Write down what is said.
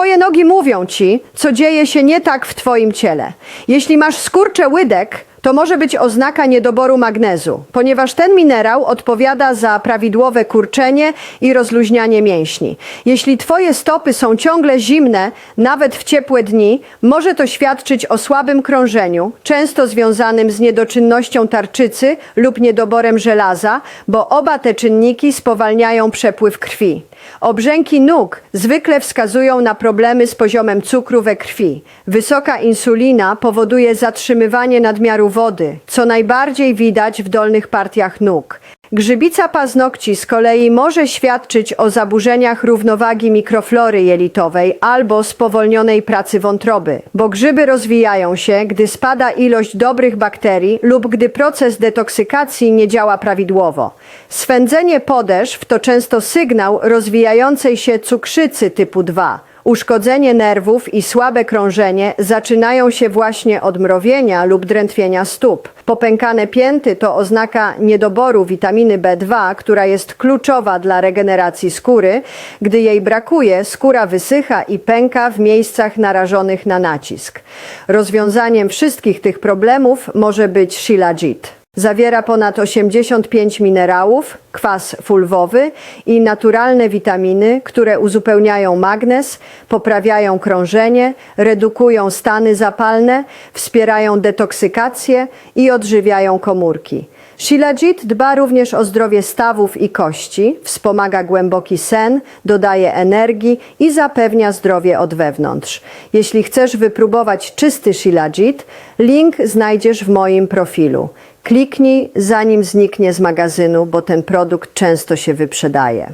Twoje nogi mówią ci, co dzieje się nie tak w Twoim ciele. Jeśli masz skurcze łydek, to może być oznaka niedoboru magnezu, ponieważ ten minerał odpowiada za prawidłowe kurczenie i rozluźnianie mięśni. Jeśli Twoje stopy są ciągle zimne, nawet w ciepłe dni, może to świadczyć o słabym krążeniu, często związanym z niedoczynnością tarczycy lub niedoborem żelaza, bo oba te czynniki spowalniają przepływ krwi. Obrzęki nóg zwykle wskazują na problemy z poziomem cukru we krwi. Wysoka insulina powoduje zatrzymywanie nadmiaru wody, co najbardziej widać w dolnych partiach nóg. Grzybica paznokci z kolei może świadczyć o zaburzeniach równowagi mikroflory jelitowej albo spowolnionej pracy wątroby, bo grzyby rozwijają się, gdy spada ilość dobrych bakterii lub gdy proces detoksykacji nie działa prawidłowo. Swędzenie podeszw to często sygnał rozwijającej się cukrzycy typu 2. Uszkodzenie nerwów i słabe krążenie zaczynają się właśnie od mrowienia lub drętwienia stóp. Popękane pięty to oznaka niedoboru witaminy B2, która jest kluczowa dla regeneracji skóry. Gdy jej brakuje, skóra wysycha i pęka w miejscach narażonych na nacisk. Rozwiązaniem wszystkich tych problemów może być Shilajit. Zawiera ponad 85 minerałów, kwas fulwowy i naturalne witaminy, które uzupełniają magnez, poprawiają krążenie, redukują stany zapalne, wspierają detoksykację i odżywiają komórki. Shilajit dba również o zdrowie stawów i kości, wspomaga głęboki sen, dodaje energii i zapewnia zdrowie od wewnątrz. Jeśli chcesz wypróbować czysty Shilajit, link znajdziesz w moim profilu. Kliknij zanim zniknie z magazynu, bo ten produkt często się wyprzedaje.